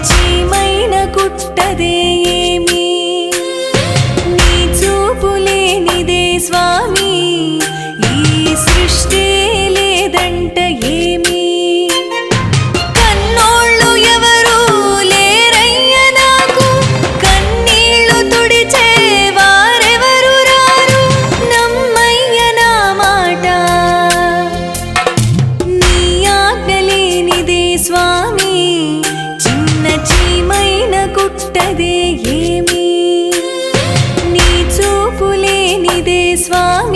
చీమైన కుట్టదే ఏమి? నీ చూపులేనిదే స్వామి. ఉంటదే ఏమి? నీ చూపులేనిదే స్వామి